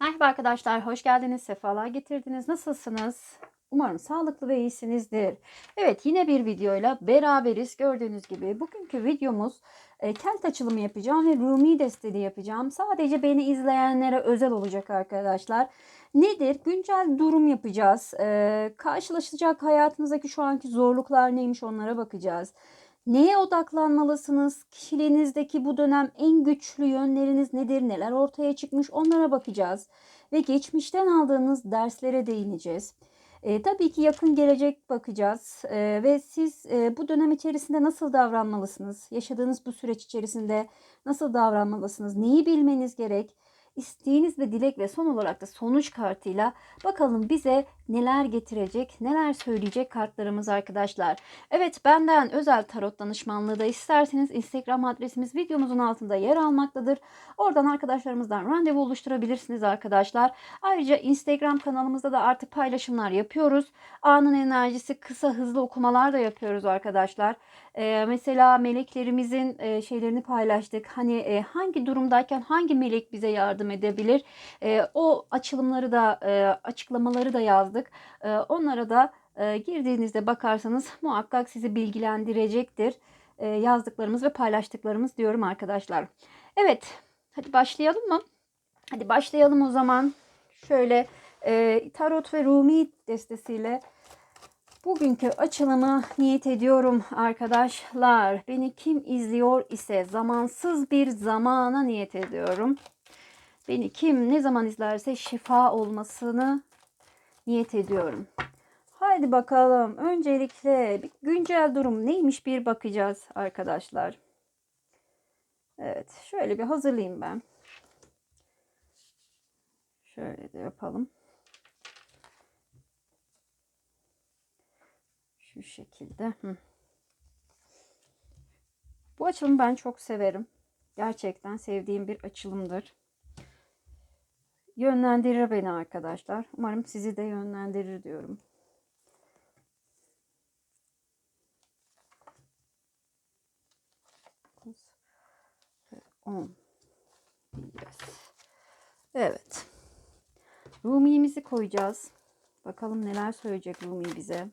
Merhaba arkadaşlar, hoş geldiniz, sefalar getirdiniz. Nasılsınız? Umarım sağlıklı ve iyisinizdir. Evet, yine bir videoyla beraberiz. Gördüğünüz gibi bugünkü videomuz e, kent açılımı yapacağım ve Rumi desteli yapacağım. Sadece beni izleyenlere özel olacak arkadaşlar. Nedir? Güncel durum yapacağız. E, karşılaşacak hayatınızdaki şu anki zorluklar neymiş onlara bakacağız. Neye odaklanmalısınız? Kişiliğinizdeki bu dönem en güçlü yönleriniz nedir? Neler ortaya çıkmış? Onlara bakacağız. Ve geçmişten aldığınız derslere değineceğiz. E, tabii ki yakın gelecek bakacağız e, ve siz e, bu dönem içerisinde nasıl davranmalısınız? Yaşadığınız bu süreç içerisinde nasıl davranmalısınız? Neyi bilmeniz gerek? İsteğiniz ve dilek ve son olarak da sonuç kartıyla bakalım bize neler getirecek, neler söyleyecek kartlarımız arkadaşlar. Evet benden özel tarot danışmanlığı da isterseniz Instagram adresimiz videomuzun altında yer almaktadır. Oradan arkadaşlarımızdan randevu oluşturabilirsiniz arkadaşlar. Ayrıca Instagram kanalımızda da artık paylaşımlar yapıyoruz. Anın enerjisi kısa hızlı okumalar da yapıyoruz arkadaşlar. Ee, mesela meleklerimizin e, şeylerini paylaştık. Hani e, hangi durumdayken hangi melek bize yardım edebilir? E, o açılımları da e, açıklamaları da yazdık. E, onlara da e, girdiğinizde bakarsanız muhakkak sizi bilgilendirecektir. E, yazdıklarımız ve paylaştıklarımız diyorum arkadaşlar. Evet, hadi başlayalım mı? Hadi başlayalım o zaman. Şöyle e, Tarot ve Rumi destesiyle Bugünkü açılımı niyet ediyorum arkadaşlar. Beni kim izliyor ise zamansız bir zamana niyet ediyorum. Beni kim ne zaman izlerse şifa olmasını niyet ediyorum. Haydi bakalım. Öncelikle güncel durum neymiş bir bakacağız arkadaşlar. Evet, şöyle bir hazırlayayım ben. Şöyle de yapalım. Şu şekilde. Hı. Bu açılımı ben çok severim. Gerçekten sevdiğim bir açılımdır. Yönlendirir beni arkadaşlar. Umarım sizi de yönlendirir diyorum. Evet. Rumi'mizi koyacağız. Bakalım neler söyleyecek Rumi bize.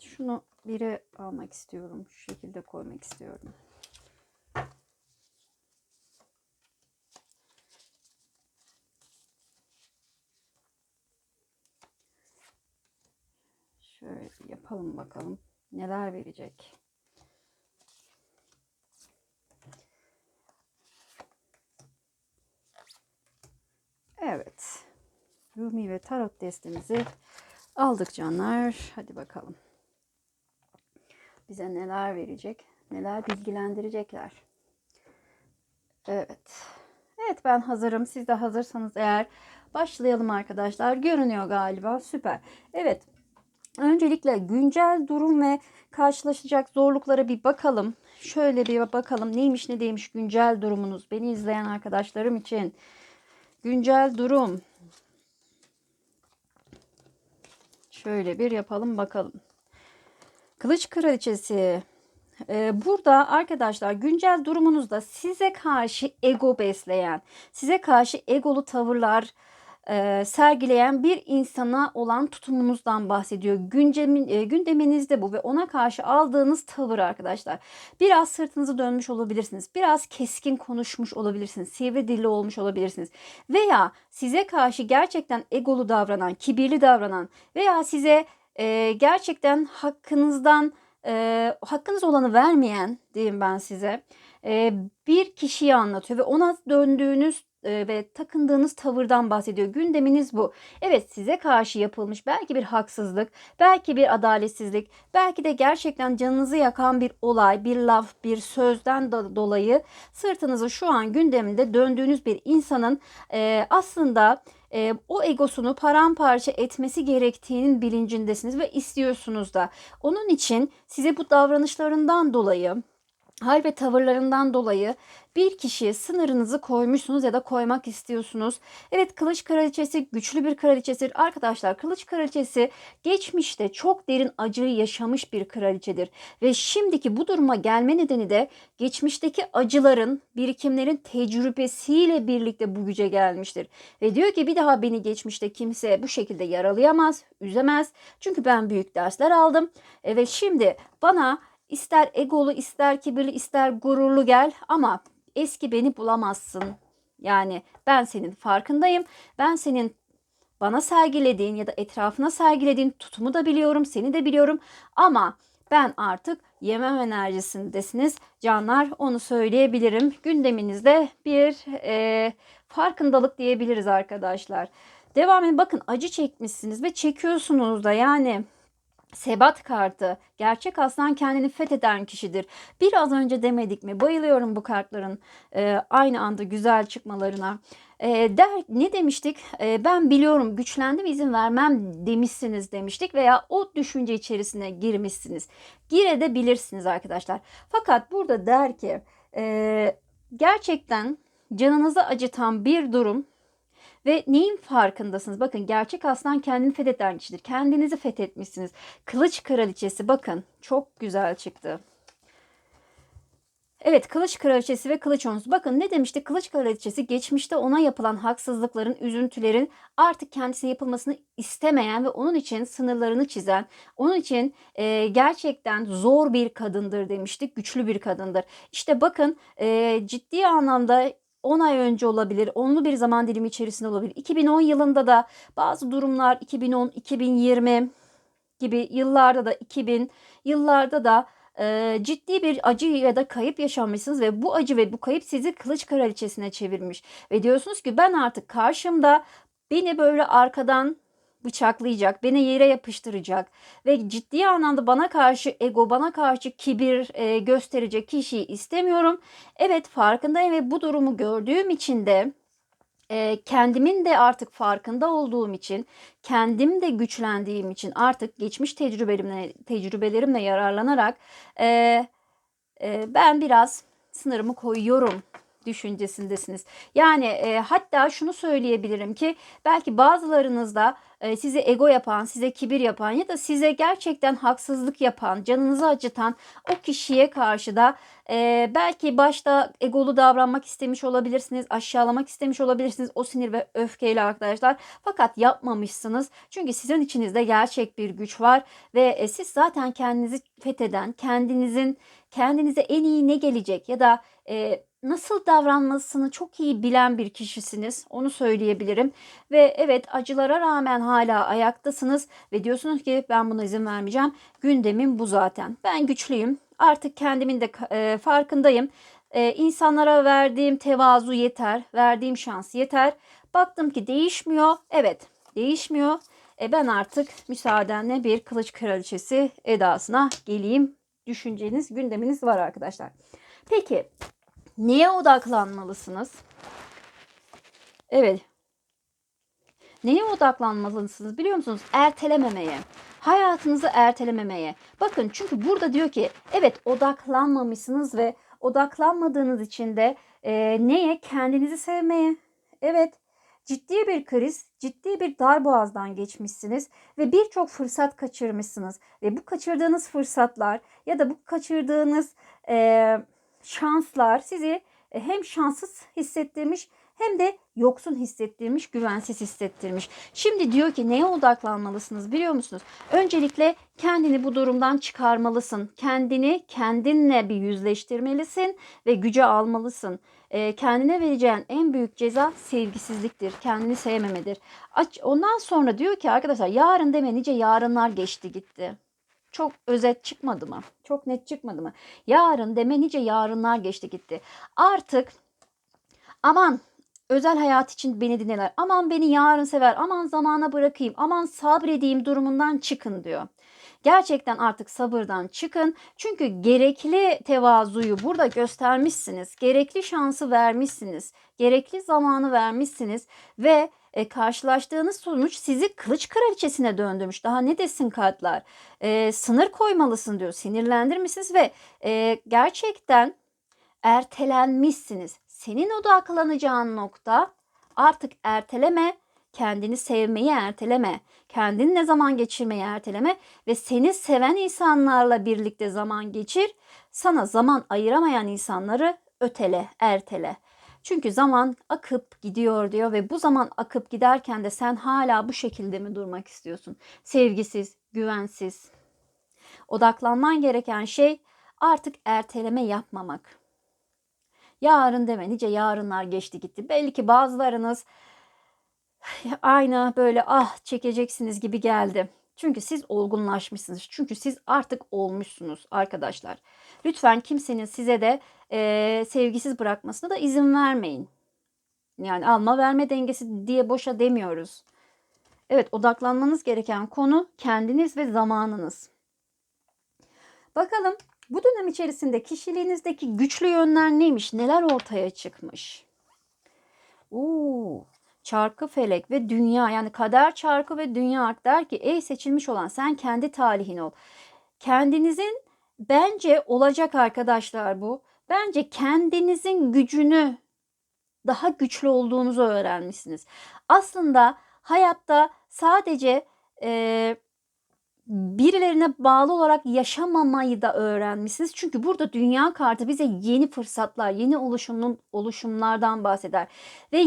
Şunu bire almak istiyorum. Şu şekilde koymak istiyorum. Şöyle yapalım bakalım. Neler verecek. Evet. Rumi ve Tarot destemizi aldık canlar. Hadi bakalım bize neler verecek, neler bilgilendirecekler. Evet. Evet ben hazırım. Siz de hazırsanız eğer başlayalım arkadaşlar. Görünüyor galiba. Süper. Evet. Öncelikle güncel durum ve karşılaşacak zorluklara bir bakalım. Şöyle bir bakalım neymiş ne değilmiş güncel durumunuz. Beni izleyen arkadaşlarım için. Güncel durum. Şöyle bir yapalım bakalım. Kılıç Kraliçesi. Ee, burada arkadaşlar güncel durumunuzda size karşı ego besleyen, size karşı egolu tavırlar e, sergileyen bir insana olan tutumunuzdan bahsediyor. Güncemin, e, gündeminizde bu ve ona karşı aldığınız tavır arkadaşlar. Biraz sırtınızı dönmüş olabilirsiniz. Biraz keskin konuşmuş olabilirsiniz. Sivri dilli olmuş olabilirsiniz. Veya size karşı gerçekten egolu davranan, kibirli davranan veya size e, gerçekten hakkınızdan e, hakkınız olanı vermeyen diyeyim ben size e, bir kişiyi anlatıyor ve ona döndüğünüz ve takındığınız tavırdan bahsediyor. Gündeminiz bu. Evet size karşı yapılmış belki bir haksızlık, belki bir adaletsizlik, belki de gerçekten canınızı yakan bir olay, bir laf, bir sözden dolayı sırtınızı şu an gündeminde döndüğünüz bir insanın e, aslında e, o egosunu paramparça etmesi gerektiğinin bilincindesiniz ve istiyorsunuz da. Onun için size bu davranışlarından dolayı hal ve tavırlarından dolayı bir kişiye sınırınızı koymuşsunuz ya da koymak istiyorsunuz. Evet kılıç kraliçesi güçlü bir kraliçedir. Arkadaşlar kılıç kraliçesi geçmişte çok derin acıyı yaşamış bir kraliçedir. Ve şimdiki bu duruma gelme nedeni de geçmişteki acıların, birikimlerin tecrübesiyle birlikte bu güce gelmiştir. Ve diyor ki bir daha beni geçmişte kimse bu şekilde yaralayamaz, üzemez. Çünkü ben büyük dersler aldım. E ve şimdi bana ister egolu, ister kibirli, ister gururlu gel ama eski beni bulamazsın. Yani ben senin farkındayım. Ben senin bana sergilediğin ya da etrafına sergilediğin tutumu da biliyorum, seni de biliyorum ama ben artık yemem enerjisindesiniz canlar onu söyleyebilirim. Gündeminizde bir e, farkındalık diyebiliriz arkadaşlar. Devam edin bakın acı çekmişsiniz ve çekiyorsunuz da yani Sebat kartı. Gerçek aslan kendini fetheden kişidir. Biraz önce demedik mi? Bayılıyorum bu kartların e, aynı anda güzel çıkmalarına. E, der, ne demiştik? E, ben biliyorum güçlendim izin vermem demişsiniz demiştik veya o düşünce içerisine girmişsiniz. Girebilirsiniz arkadaşlar. Fakat burada der ki e, gerçekten canınızı acıtan bir durum ve neyin farkındasınız? Bakın gerçek aslan kendini fetheden kişidir. Kendinizi fethetmişsiniz. Kılıç kraliçesi bakın çok güzel çıktı. Evet kılıç kraliçesi ve kılıç onuz. Bakın ne demişti kılıç kraliçesi geçmişte ona yapılan haksızlıkların, üzüntülerin artık kendisine yapılmasını istemeyen ve onun için sınırlarını çizen, onun için e, gerçekten zor bir kadındır demiştik, güçlü bir kadındır. İşte bakın e, ciddi anlamda 10 ay önce olabilir, onlu bir zaman dilimi içerisinde olabilir. 2010 yılında da bazı durumlar 2010, 2020 gibi yıllarda da 2000 yıllarda da e, ciddi bir acı ya da kayıp yaşamışsınız ve bu acı ve bu kayıp sizi kılıç kraliçesine çevirmiş. Ve diyorsunuz ki ben artık karşımda beni böyle arkadan bıçaklayacak, beni yere yapıştıracak ve ciddi anlamda bana karşı ego, bana karşı kibir e, gösterecek kişiyi istemiyorum. Evet farkındayım ve bu durumu gördüğüm için de e, kendimin de artık farkında olduğum için, kendim de güçlendiğim için artık geçmiş tecrübelerimle, tecrübelerimle yararlanarak e, e, ben biraz sınırımı koyuyorum düşüncesindesiniz. Yani e, hatta şunu söyleyebilirim ki belki bazılarınızda e, size ego yapan, size kibir yapan ya da size gerçekten haksızlık yapan, canınızı acıtan o kişiye karşı da e, belki başta egolu davranmak istemiş olabilirsiniz, aşağılamak istemiş olabilirsiniz o sinir ve öfkeyle arkadaşlar. Fakat yapmamışsınız. Çünkü sizin içinizde gerçek bir güç var ve e, siz zaten kendinizi fetheden, kendinizin kendinize en iyi ne gelecek ya da e, nasıl davranmasını çok iyi bilen bir kişisiniz. Onu söyleyebilirim. Ve evet acılara rağmen hala ayaktasınız ve diyorsunuz ki ben buna izin vermeyeceğim. Gündemim bu zaten. Ben güçlüyüm. Artık kendimin de e, farkındayım. E, insanlara verdiğim tevazu yeter. Verdiğim şans yeter. Baktım ki değişmiyor. Evet değişmiyor. E ben artık müsaadenle bir kılıç kraliçesi edasına geleyim. Düşünceniz, gündeminiz var arkadaşlar. Peki Neye odaklanmalısınız? Evet. Neye odaklanmalısınız biliyor musunuz? Ertelememeye. Hayatınızı ertelememeye. Bakın çünkü burada diyor ki evet odaklanmamışsınız ve odaklanmadığınız için de e, neye? Kendinizi sevmeye. Evet ciddi bir kriz, ciddi bir dar boğazdan geçmişsiniz ve birçok fırsat kaçırmışsınız. Ve bu kaçırdığınız fırsatlar ya da bu kaçırdığınız... E, şanslar sizi e, hem şanssız hissettirmiş hem de yoksun hissettirmiş, güvensiz hissettirmiş. Şimdi diyor ki neye odaklanmalısınız biliyor musunuz? Öncelikle kendini bu durumdan çıkarmalısın. Kendini kendinle bir yüzleştirmelisin ve güce almalısın. E, kendine vereceğin en büyük ceza sevgisizliktir. Kendini sevmemedir. Ondan sonra diyor ki arkadaşlar yarın deme nice yarınlar geçti gitti. Çok özet çıkmadı mı? Çok net çıkmadı mı? Yarın deme nice yarınlar geçti gitti. Artık aman özel hayat için beni dinler. Aman beni yarın sever. Aman zamana bırakayım. Aman sabredeyim durumundan çıkın diyor. Gerçekten artık sabırdan çıkın. Çünkü gerekli tevazuyu burada göstermişsiniz. Gerekli şansı vermişsiniz. Gerekli zamanı vermişsiniz ve e, karşılaştığınız sonuç sizi kılıç kraliçesine döndürmüş. Daha ne desin kartlar? E, sınır koymalısın diyor. Sinirlendirmişsiniz ve e, gerçekten ertelenmişsiniz. Senin odaklanacağın nokta artık erteleme, kendini sevmeyi erteleme, kendini ne zaman geçirmeyi erteleme ve seni seven insanlarla birlikte zaman geçir. Sana zaman ayıramayan insanları ötele, ertele. Çünkü zaman akıp gidiyor diyor ve bu zaman akıp giderken de sen hala bu şekilde mi durmak istiyorsun? Sevgisiz, güvensiz. Odaklanman gereken şey artık erteleme yapmamak. Yarın deme nice yarınlar geçti gitti. Belli ki bazılarınız aynı böyle ah çekeceksiniz gibi geldi. Çünkü siz olgunlaşmışsınız. Çünkü siz artık olmuşsunuz arkadaşlar. Lütfen kimsenin size de e, sevgisiz bırakmasına da izin vermeyin. Yani alma verme dengesi diye boşa demiyoruz. Evet odaklanmanız gereken konu kendiniz ve zamanınız. Bakalım bu dönem içerisinde kişiliğinizdeki güçlü yönler neymiş? Neler ortaya çıkmış? Oo, çarkı felek ve dünya yani kader çarkı ve dünya der ki ey seçilmiş olan sen kendi talihin ol. Kendinizin bence olacak arkadaşlar bu. Bence kendinizin gücünü daha güçlü olduğunuzu öğrenmişsiniz. Aslında hayatta sadece e, birilerine bağlı olarak yaşamamayı da öğrenmişsiniz. Çünkü burada dünya kartı bize yeni fırsatlar, yeni oluşumun oluşumlardan bahseder ve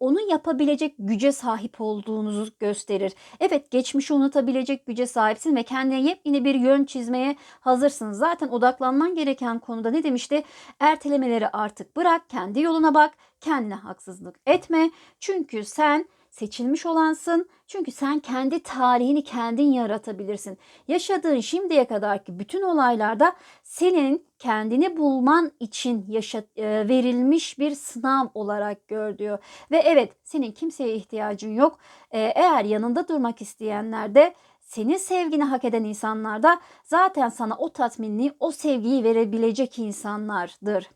onu yapabilecek güce sahip olduğunuzu gösterir. Evet geçmişi unutabilecek güce sahipsin ve kendine yepyeni bir yön çizmeye hazırsın. Zaten odaklanman gereken konuda ne demişti? Ertelemeleri artık bırak, kendi yoluna bak, kendine haksızlık etme. Çünkü sen seçilmiş olansın. Çünkü sen kendi tarihini kendin yaratabilirsin. Yaşadığın şimdiye kadarki bütün olaylarda senin kendini bulman için yaşa, e, verilmiş bir sınav olarak gör diyor. Ve evet senin kimseye ihtiyacın yok. E, eğer yanında durmak isteyenler de senin sevgini hak eden insanlar da zaten sana o tatminliği, o sevgiyi verebilecek insanlardır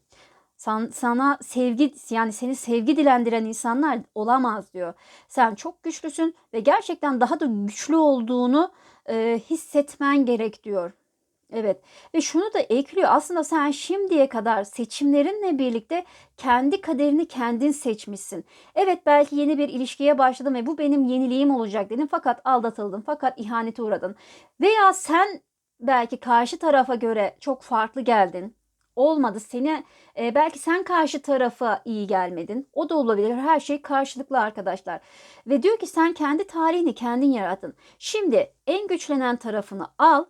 sana sevgi yani seni sevgi dilendiren insanlar olamaz diyor. Sen çok güçlüsün ve gerçekten daha da güçlü olduğunu e, hissetmen gerek diyor. Evet ve şunu da ekliyor aslında sen şimdiye kadar seçimlerinle birlikte kendi kaderini kendin seçmişsin. Evet belki yeni bir ilişkiye başladın ve bu benim yeniliğim olacak dedin fakat aldatıldın fakat ihanete uğradın. Veya sen belki karşı tarafa göre çok farklı geldin olmadı. Seni e, belki sen karşı tarafa iyi gelmedin. O da olabilir. Her şey karşılıklı arkadaşlar. Ve diyor ki sen kendi tarihini kendin yarattın. Şimdi en güçlenen tarafını al.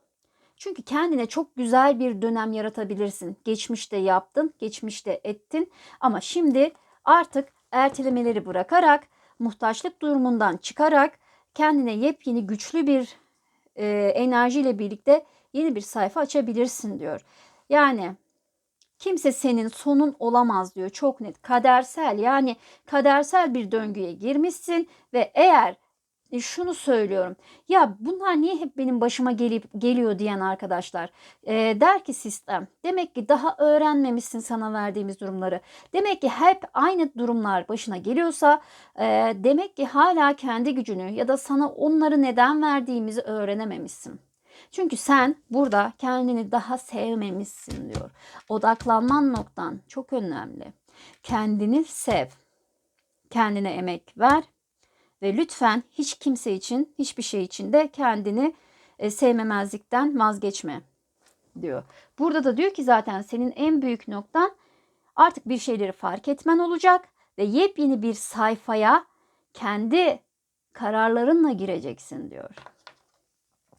Çünkü kendine çok güzel bir dönem yaratabilirsin. Geçmişte yaptın, geçmişte ettin ama şimdi artık ertelemeleri bırakarak, muhtaçlık durumundan çıkarak kendine yepyeni güçlü bir e, enerjiyle birlikte yeni bir sayfa açabilirsin diyor. Yani Kimse senin sonun olamaz diyor. Çok net. Kadersel yani kadersel bir döngüye girmişsin ve eğer e, şunu söylüyorum. Ya bunlar niye hep benim başıma gelip geliyor diyen arkadaşlar. E, der ki sistem. Demek ki daha öğrenmemişsin sana verdiğimiz durumları. Demek ki hep aynı durumlar başına geliyorsa e, demek ki hala kendi gücünü ya da sana onları neden verdiğimizi öğrenememişsin. Çünkü sen burada kendini daha sevmemişsin diyor. Odaklanman noktan çok önemli. Kendini sev. Kendine emek ver ve lütfen hiç kimse için, hiçbir şey için de kendini e, sevmemezlikten vazgeçme diyor. Burada da diyor ki zaten senin en büyük noktan artık bir şeyleri fark etmen olacak ve yepyeni bir sayfaya kendi kararlarınla gireceksin diyor.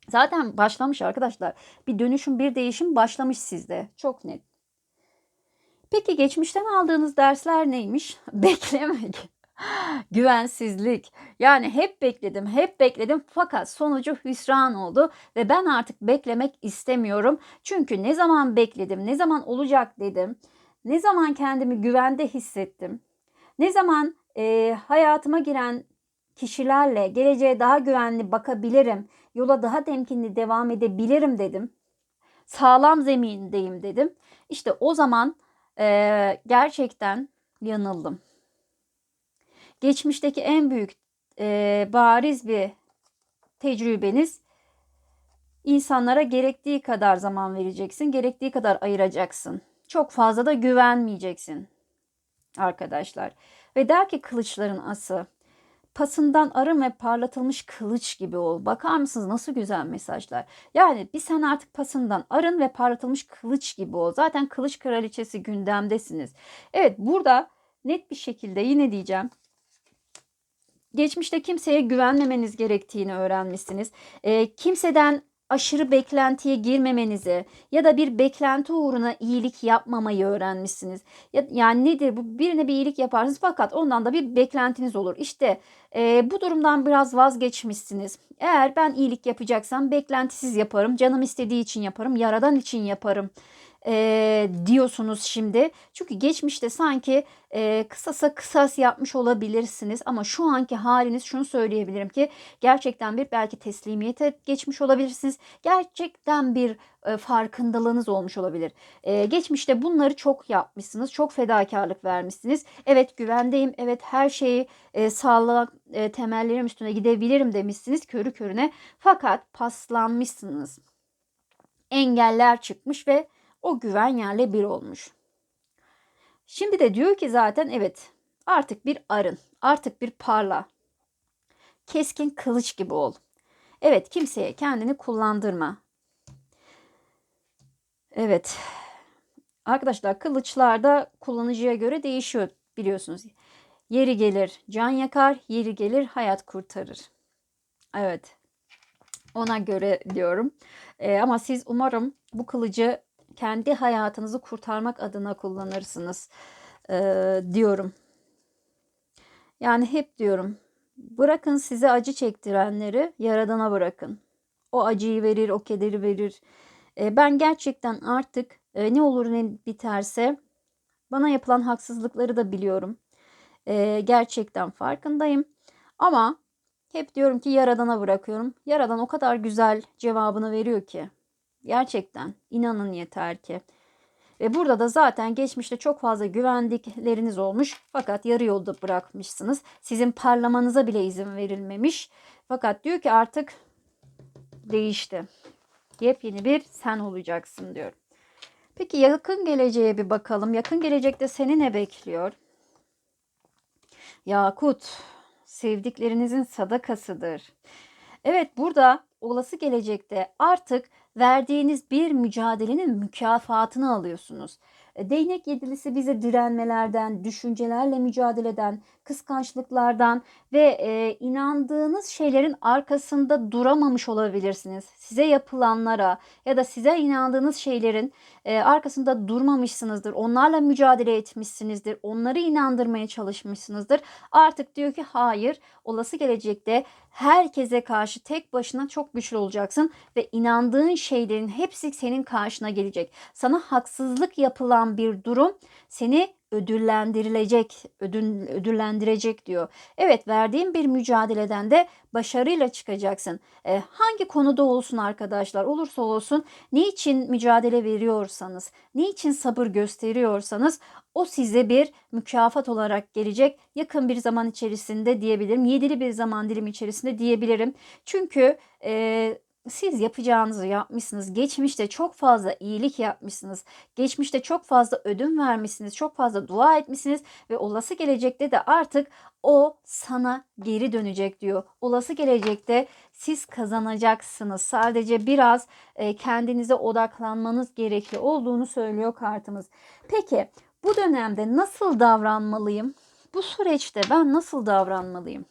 Zaten başlamış arkadaşlar. Bir dönüşüm, bir değişim başlamış sizde. Çok net. Peki geçmişten aldığınız dersler neymiş? Beklemek. Güvensizlik. Yani hep bekledim, hep bekledim fakat sonucu hüsran oldu ve ben artık beklemek istemiyorum. Çünkü ne zaman bekledim, ne zaman olacak dedim. Ne zaman kendimi güvende hissettim. Ne zaman e, hayatıma giren kişilerle geleceğe daha güvenli bakabilirim yola daha temkinli devam edebilirim dedim. Sağlam zemindeyim dedim. İşte o zaman e, gerçekten yanıldım. Geçmişteki en büyük e, bariz bir tecrübeniz insanlara gerektiği kadar zaman vereceksin, gerektiği kadar ayıracaksın. Çok fazla da güvenmeyeceksin arkadaşlar. Ve der ki kılıçların ası pasından arın ve parlatılmış kılıç gibi ol. Bakar mısınız nasıl güzel mesajlar. Yani bir sen artık pasından arın ve parlatılmış kılıç gibi ol. Zaten kılıç kraliçesi gündemdesiniz. Evet burada net bir şekilde yine diyeceğim. Geçmişte kimseye güvenmemeniz gerektiğini öğrenmişsiniz. E, kimseden aşırı beklentiye girmemenizi ya da bir beklenti uğruna iyilik yapmamayı öğrenmişsiniz. Ya, yani nedir bu? Birine bir iyilik yaparsınız fakat ondan da bir beklentiniz olur. İşte e, bu durumdan biraz vazgeçmişsiniz. Eğer ben iyilik yapacaksam beklentisiz yaparım. Canım istediği için yaparım. Yaradan için yaparım e, diyorsunuz şimdi. Çünkü geçmişte sanki e, kısasa kısas yapmış olabilirsiniz ama şu anki haliniz şunu söyleyebilirim ki gerçekten bir belki teslimiyete geçmiş olabilirsiniz. Gerçekten bir e, farkındalığınız olmuş olabilir. E, geçmişte bunları çok yapmışsınız. Çok fedakarlık vermişsiniz. Evet güvendeyim. Evet her şeyi e, sağlam e, temellerim üstüne gidebilirim demişsiniz körü körüne. Fakat paslanmışsınız. Engeller çıkmış ve o güven yerle bir olmuş. Şimdi de diyor ki zaten evet artık bir arın, artık bir parla. Keskin kılıç gibi ol. Evet kimseye kendini kullandırma. Evet. Arkadaşlar kılıçlarda kullanıcıya göre değişiyor biliyorsunuz. Yeri gelir can yakar, yeri gelir hayat kurtarır. Evet. Ona göre diyorum. Ee, ama siz umarım bu kılıcı kendi hayatınızı kurtarmak adına kullanırsınız ee, diyorum. Yani hep diyorum bırakın size acı çektirenleri yaradana bırakın. O acıyı verir, o kederi verir. Ee, ben gerçekten artık e, ne olur ne biterse bana yapılan haksızlıkları da biliyorum. Ee, gerçekten farkındayım. Ama hep diyorum ki yaradana bırakıyorum. Yaradan o kadar güzel cevabını veriyor ki. Gerçekten inanın yeter ki. Ve burada da zaten geçmişte çok fazla güvendikleriniz olmuş fakat yarı yolda bırakmışsınız. Sizin parlamanıza bile izin verilmemiş. Fakat diyor ki artık değişti. Yepyeni bir sen olacaksın diyor. Peki yakın geleceğe bir bakalım. Yakın gelecekte seni ne bekliyor? Yakut, sevdiklerinizin sadakasıdır. Evet burada olası gelecekte artık verdiğiniz bir mücadelenin mükafatını alıyorsunuz. E, değnek yedilisi bize direnmelerden, düşüncelerle mücadeleden, kıskançlıklardan ve e, inandığınız şeylerin arkasında duramamış olabilirsiniz. Size yapılanlara ya da size inandığınız şeylerin e, arkasında durmamışsınızdır. Onlarla mücadele etmişsinizdir. Onları inandırmaya çalışmışsınızdır. Artık diyor ki hayır, olası gelecekte herkese karşı tek başına çok güçlü olacaksın ve inandığın şeylerin hepsi senin karşına gelecek. Sana haksızlık yapılan bir durum seni ödüllendirilecek, ödül, ödüllendirecek diyor. Evet verdiğin bir mücadeleden de başarıyla çıkacaksın. E, hangi konuda olsun arkadaşlar olursa olsun niçin mücadele veriyorsanız, niçin sabır gösteriyorsanız o size bir mükafat olarak gelecek yakın bir zaman içerisinde diyebilirim. Yedili bir zaman dilimi içerisinde diyebilirim. Çünkü e, siz yapacağınızı yapmışsınız. Geçmişte çok fazla iyilik yapmışsınız. Geçmişte çok fazla ödün vermişsiniz. Çok fazla dua etmişsiniz ve olası gelecekte de artık o sana geri dönecek diyor. Olası gelecekte siz kazanacaksınız. Sadece biraz e, kendinize odaklanmanız gerekli olduğunu söylüyor kartımız. Peki bu dönemde nasıl davranmalıyım? Bu süreçte ben nasıl davranmalıyım?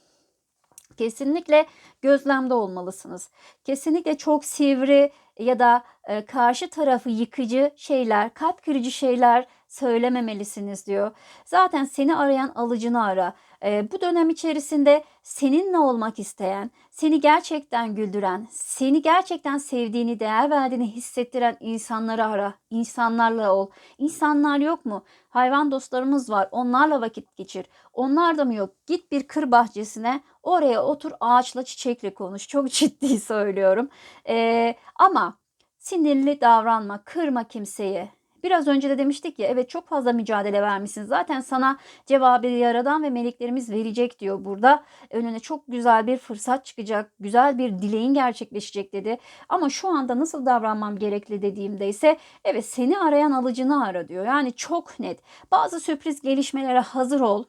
Kesinlikle gözlemde olmalısınız. Kesinlikle çok sivri ya da e, karşı tarafı yıkıcı şeyler, kalp kırıcı şeyler söylememelisiniz diyor. Zaten seni arayan alıcını ara. Ee, bu dönem içerisinde seninle olmak isteyen, seni gerçekten güldüren, seni gerçekten sevdiğini, değer verdiğini hissettiren insanları ara. İnsanlarla ol. İnsanlar yok mu? Hayvan dostlarımız var. Onlarla vakit geçir. Onlar da mı yok? Git bir kır bahçesine. Oraya otur ağaçla çiçekle konuş. Çok ciddi söylüyorum. Ee, ama sinirli davranma. Kırma kimseyi. Biraz önce de demiştik ya evet çok fazla mücadele vermişsin. Zaten sana cevabı yaradan ve meleklerimiz verecek diyor burada. Önüne çok güzel bir fırsat çıkacak. Güzel bir dileğin gerçekleşecek dedi. Ama şu anda nasıl davranmam gerekli dediğimde ise evet seni arayan alıcını ara diyor. Yani çok net. Bazı sürpriz gelişmelere hazır ol.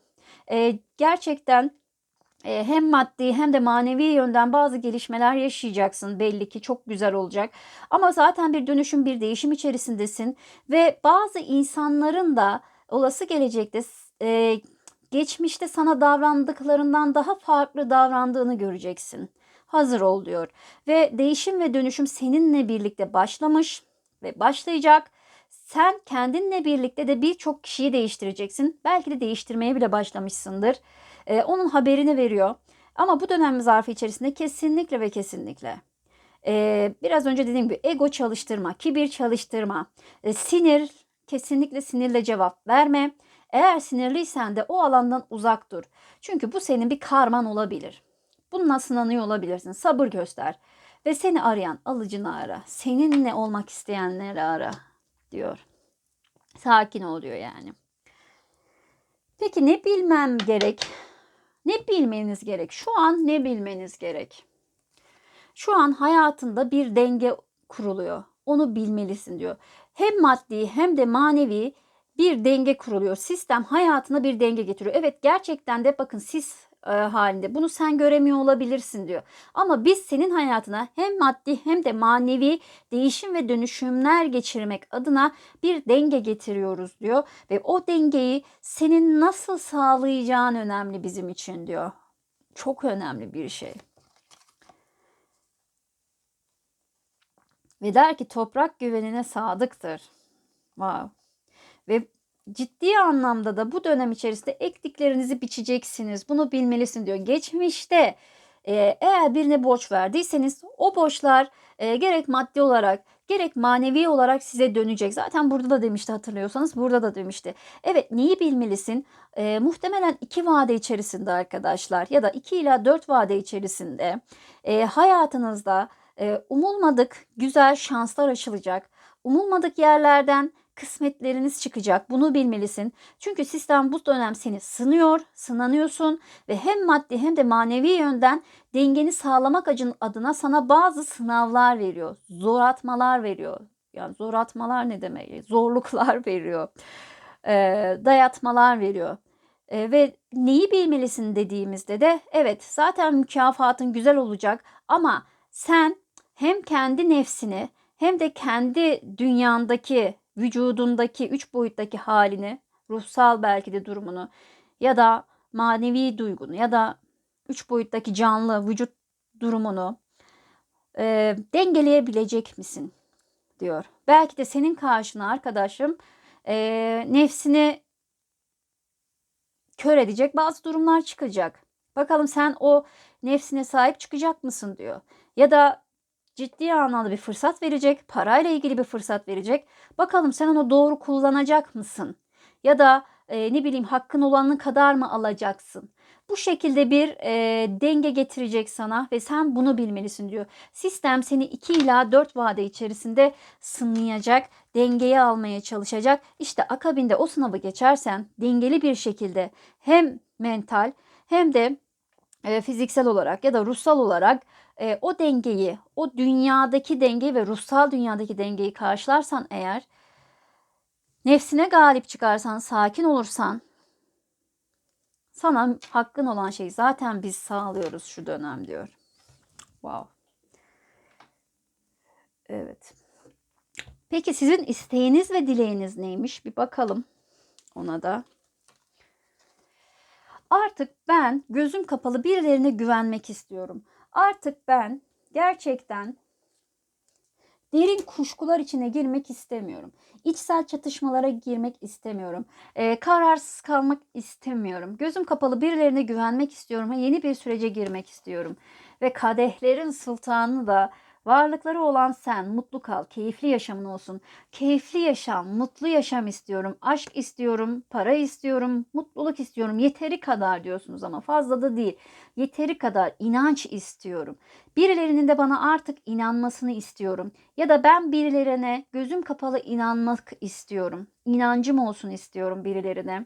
Ee, gerçekten hem maddi hem de manevi yönden bazı gelişmeler yaşayacaksın belli ki çok güzel olacak. Ama zaten bir dönüşüm bir değişim içerisindesin ve bazı insanların da olası gelecekte e, geçmişte sana davrandıklarından daha farklı davrandığını göreceksin. Hazır ol diyor ve değişim ve dönüşüm seninle birlikte başlamış ve başlayacak. Sen kendinle birlikte de birçok kişiyi değiştireceksin. Belki de değiştirmeye bile başlamışsındır. Ee, onun haberini veriyor. Ama bu dönem zarfı içerisinde kesinlikle ve kesinlikle e, biraz önce dediğim gibi ego çalıştırma, kibir çalıştırma, e, sinir kesinlikle sinirle cevap verme. Eğer sinirliysen de o alandan uzak dur. Çünkü bu senin bir karman olabilir. Bununla sınanıyor olabilirsin. Sabır göster. Ve seni arayan alıcını ara. Seninle olmak isteyenleri ara diyor. Sakin ol diyor yani. Peki ne bilmem gerek? Ne bilmeniz gerek? Şu an ne bilmeniz gerek? Şu an hayatında bir denge kuruluyor. Onu bilmelisin diyor. Hem maddi hem de manevi bir denge kuruluyor. Sistem hayatına bir denge getiriyor. Evet gerçekten de bakın siz e, halinde. Bunu sen göremiyor olabilirsin diyor. Ama biz senin hayatına hem maddi hem de manevi değişim ve dönüşümler geçirmek adına bir denge getiriyoruz diyor. Ve o dengeyi senin nasıl sağlayacağın önemli bizim için diyor. Çok önemli bir şey. Ve der ki toprak güvenine sadıktır. Wow. Ve ciddi anlamda da bu dönem içerisinde ektiklerinizi biçeceksiniz. Bunu bilmelisin diyor. Geçmişte e, eğer birine borç verdiyseniz o borçlar e, gerek maddi olarak gerek manevi olarak size dönecek. Zaten burada da demişti hatırlıyorsanız burada da demişti. Evet neyi bilmelisin? E, muhtemelen iki vade içerisinde arkadaşlar ya da iki ila dört vade içerisinde e, hayatınızda e, umulmadık güzel şanslar açılacak. Umulmadık yerlerden kısmetleriniz çıkacak. Bunu bilmelisin. Çünkü sistem bu dönem seni sınıyor, sınanıyorsun ve hem maddi hem de manevi yönden dengeni sağlamak adına sana bazı sınavlar veriyor. Zoratmalar veriyor. Yani zoratmalar ne demek? Zorluklar veriyor. E, dayatmalar veriyor. E, ve neyi bilmelisin dediğimizde de evet zaten mükafatın güzel olacak ama sen hem kendi nefsini hem de kendi dünyandaki vücudundaki üç boyuttaki halini, ruhsal belki de durumunu ya da manevi duygunu ya da üç boyuttaki canlı vücut durumunu e, dengeleyebilecek misin diyor. Belki de senin karşına arkadaşım e, nefsini kör edecek bazı durumlar çıkacak. Bakalım sen o nefsine sahip çıkacak mısın diyor. Ya da ciddi anlamda bir fırsat verecek, parayla ilgili bir fırsat verecek. Bakalım sen onu doğru kullanacak mısın? Ya da e, ne bileyim hakkın olanın kadar mı alacaksın? Bu şekilde bir e, denge getirecek sana ve sen bunu bilmelisin diyor. Sistem seni 2 ila 4 vade içerisinde sınayacak, dengeye almaya çalışacak. İşte akabinde o sınavı geçersen dengeli bir şekilde hem mental hem de e, fiziksel olarak ya da ruhsal olarak e, o dengeyi, o dünyadaki dengeyi ve ruhsal dünyadaki dengeyi karşılarsan eğer nefsine galip çıkarsan, sakin olursan sana hakkın olan şeyi zaten biz sağlıyoruz şu dönem diyor. Wow. Evet. Peki sizin isteğiniz ve dileğiniz neymiş? Bir bakalım ona da. Artık ben gözüm kapalı birilerine güvenmek istiyorum. Artık ben gerçekten Derin kuşkular içine girmek istemiyorum. İçsel çatışmalara girmek istemiyorum. Ee, kararsız kalmak istemiyorum. Gözüm kapalı birilerine güvenmek istiyorum. Yeni bir sürece girmek istiyorum. Ve kadehlerin sultanı da Varlıkları olan sen mutlu kal, keyifli yaşamın olsun. Keyifli yaşam, mutlu yaşam istiyorum, aşk istiyorum, para istiyorum, mutluluk istiyorum. Yeteri kadar diyorsunuz ama fazla da değil. Yeteri kadar inanç istiyorum. Birilerinin de bana artık inanmasını istiyorum. Ya da ben birilerine gözüm kapalı inanmak istiyorum. İnancım olsun istiyorum birilerine.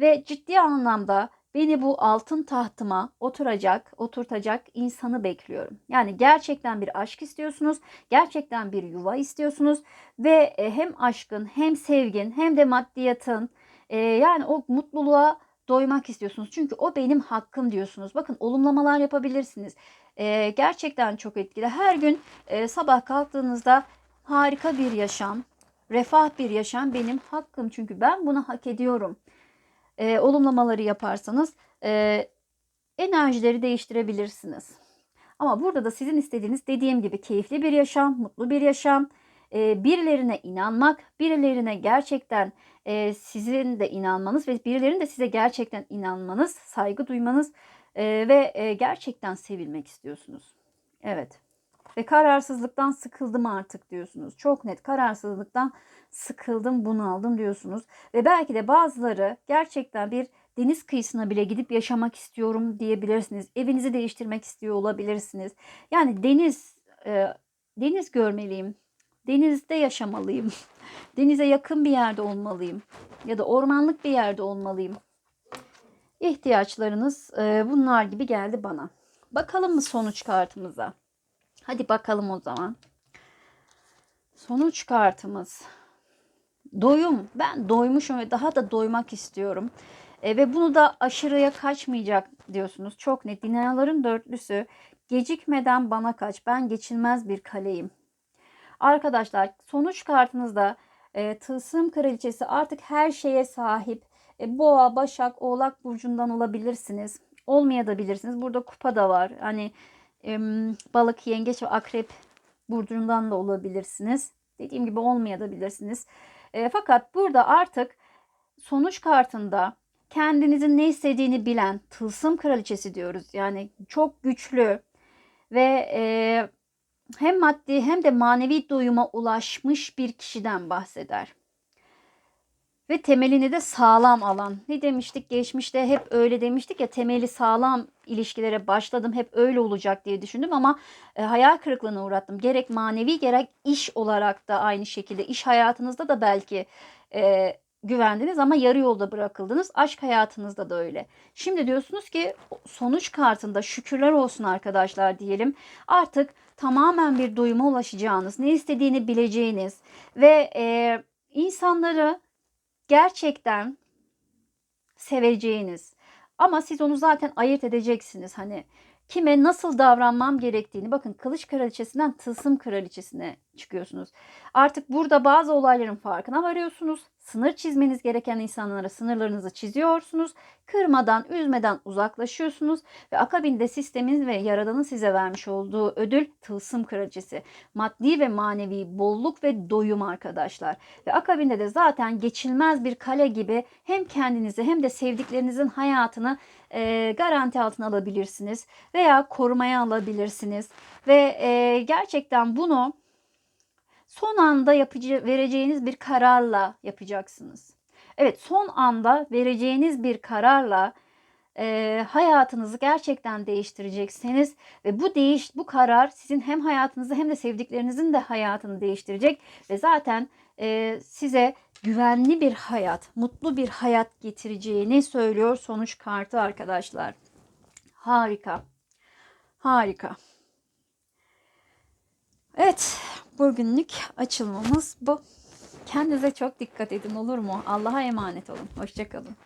Ve ciddi anlamda Beni bu altın tahtıma oturacak, oturtacak insanı bekliyorum. Yani gerçekten bir aşk istiyorsunuz, gerçekten bir yuva istiyorsunuz ve e, hem aşkın hem sevgin hem de maddiyatın e, yani o mutluluğa doymak istiyorsunuz. Çünkü o benim hakkım diyorsunuz. Bakın olumlamalar yapabilirsiniz. E, gerçekten çok etkili. Her gün sabah kalktığınızda harika bir yaşam, refah bir yaşam benim hakkım. Çünkü ben bunu hak ediyorum e, olumlamaları yaparsanız e, enerjileri değiştirebilirsiniz. Ama burada da sizin istediğiniz dediğim gibi keyifli bir yaşam, mutlu bir yaşam, e, birilerine inanmak, birilerine gerçekten e, sizin de inanmanız ve birilerinin de size gerçekten inanmanız, saygı duymanız e, ve e, gerçekten sevilmek istiyorsunuz. Evet. Ve kararsızlıktan sıkıldım artık diyorsunuz. Çok net kararsızlıktan sıkıldım, bunaldım diyorsunuz. Ve belki de bazıları gerçekten bir deniz kıyısına bile gidip yaşamak istiyorum diyebilirsiniz. Evinizi değiştirmek istiyor olabilirsiniz. Yani deniz e, deniz görmeliyim. Denizde yaşamalıyım. Denize yakın bir yerde olmalıyım ya da ormanlık bir yerde olmalıyım. İhtiyaçlarınız e, bunlar gibi geldi bana. Bakalım mı sonuç kartımıza? Hadi bakalım o zaman. Sonuç kartımız. Doyum. Ben doymuşum ve daha da doymak istiyorum. E, ve bunu da aşırıya kaçmayacak diyorsunuz. Çok net. Dünyaların dörtlüsü. Gecikmeden bana kaç. Ben geçilmez bir kaleyim. Arkadaşlar sonuç kartınızda e, tılsım kraliçesi artık her şeye sahip. E, boğa, başak, oğlak burcundan olabilirsiniz. Olmayabilirsiniz. Burada kupa da var. Hani balık, yengeç ve akrep burcundan da olabilirsiniz. Dediğim gibi olmayabilirsiniz. E, fakat burada artık sonuç kartında kendinizin ne istediğini bilen tılsım kraliçesi diyoruz. Yani çok güçlü ve e, hem maddi hem de manevi doyuma ulaşmış bir kişiden bahseder ve temelini de sağlam alan. Ne demiştik geçmişte hep öyle demiştik ya temeli sağlam ilişkilere başladım hep öyle olacak diye düşündüm ama e, hayal kırıklığına uğrattım. Gerek manevi gerek iş olarak da aynı şekilde iş hayatınızda da belki e, güvendiniz ama yarı yolda bırakıldınız. Aşk hayatınızda da öyle. Şimdi diyorsunuz ki sonuç kartında şükürler olsun arkadaşlar diyelim. Artık tamamen bir doyuma ulaşacağınız, ne istediğini bileceğiniz ve e, insanları gerçekten seveceğiniz ama siz onu zaten ayırt edeceksiniz. Hani kime nasıl davranmam gerektiğini bakın kılıç kraliçesinden tılsım kraliçesine çıkıyorsunuz. Artık burada bazı olayların farkına varıyorsunuz. Sınır çizmeniz gereken insanlara sınırlarınızı çiziyorsunuz. Kırmadan, üzmeden uzaklaşıyorsunuz ve akabinde sistemin ve yaradanın size vermiş olduğu ödül tılsım kraliçesi. Maddi ve manevi bolluk ve doyum arkadaşlar. Ve akabinde de zaten geçilmez bir kale gibi hem kendinizi hem de sevdiklerinizin hayatını e, garanti altına alabilirsiniz veya korumaya alabilirsiniz ve e, gerçekten bunu son anda yapıcı, vereceğiniz bir kararla yapacaksınız. Evet son anda vereceğiniz bir kararla e, hayatınızı gerçekten değiştireceksiniz ve bu değiş bu karar sizin hem hayatınızı hem de sevdiklerinizin de hayatını değiştirecek ve zaten e, size güvenli bir hayat, mutlu bir hayat getireceğini söylüyor sonuç kartı arkadaşlar. Harika. Harika. Evet, bugünlük açılmamız bu. Kendinize çok dikkat edin olur mu? Allah'a emanet olun. Hoşçakalın.